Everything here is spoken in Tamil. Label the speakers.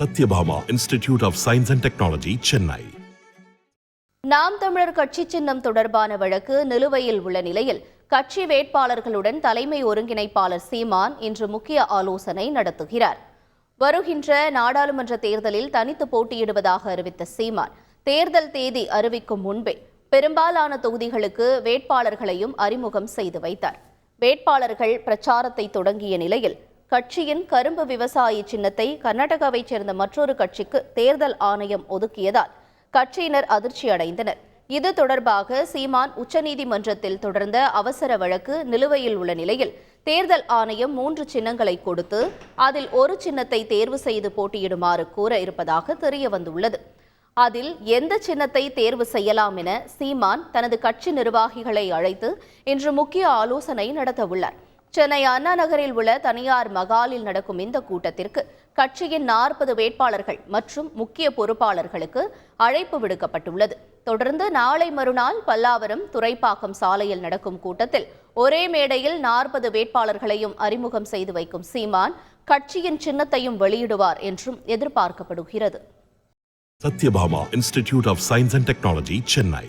Speaker 1: Sathyabama institute of science and technology Chennai
Speaker 2: Naam Tamilar Katchi சின்னம் தொடர்பான வழக்கு நிலுவையில் உள்ள நிலையில் கட்சி வேட்பாளர்களுடன் தலைமை ஒருங்கிணைப்பாளர் சீமான் இன்று முக்கிய ஆலோசனை நடத்துகிறார். வருகின்ற நாடாளுமன்ற தேர்தலில் தனித்து போட்டியிடுவதாக அறிவித்த சீமான் தேர்தல் தேதி அறிவிக்கும் முன்பே பெரும்பாலான தொகுதிகளுக்கு வேட்பாளர்களையும் அறிமுகம் செய்து வைத்தார். வேட்பாளர்கள் பிரச்சாரத்தை தொடங்கிய நிலையில் கட்சியின் கரும்பு விவசாயி சின்னத்தை கர்நாடகாவைச் சேர்ந்த மற்றொரு கட்சிக்கு தேர்தல் ஆணையம் ஒதுக்கியதால் கட்சியினர் அதிர்ச்சி அடைந்தனர். இது தொடர்பாக சீமான் உச்சநீதிமன்றத்தில் தொடர்ந்த அவசர வழக்கு நிலுவையில் உள்ள நிலையில் தேர்தல் ஆணையம் மூன்று சின்னங்களை கொடுத்து அதில் ஒரு சின்னத்தை தேர்வு செய்து போட்டியிடுமாறு கூற இருப்பதாக தெரிய வந்துள்ளது அதில் எந்த சின்னத்தை தேர்வு செய்யலாம் என சீமான் தனது கட்சி நிர்வாகிகளை அழைத்து இன்று முக்கிய ஆலோசனை நடத்தவுள்ளார். சென்னை அண்ணா நகரில் உள்ள தனியார் மகாலில் நடக்கும் இந்த கூட்டத்திற்கு கட்சியின் நாற்பது வேட்பாளர்கள் மற்றும் முக்கிய பொறுப்பாளர்களுக்கு அழைப்பு விடுக்கப்பட்டுள்ளது. தொடர்ந்து நாளை மறுநாள் பல்லாவரம் துறைப்பாக்கம் சாலையில் நடக்கும் கூட்டத்தில் ஒரே மேடையில் நாற்பது வேட்பாளர்களையும் அறிமுகம் செய்து வைக்கும் சீமான் கட்சியின் சின்னத்தையும் வெளியிடுவார் என்றும் எதிர்பார்க்கப்படுகிறது.
Speaker 1: Sathyabama institute of science and technology Chennai.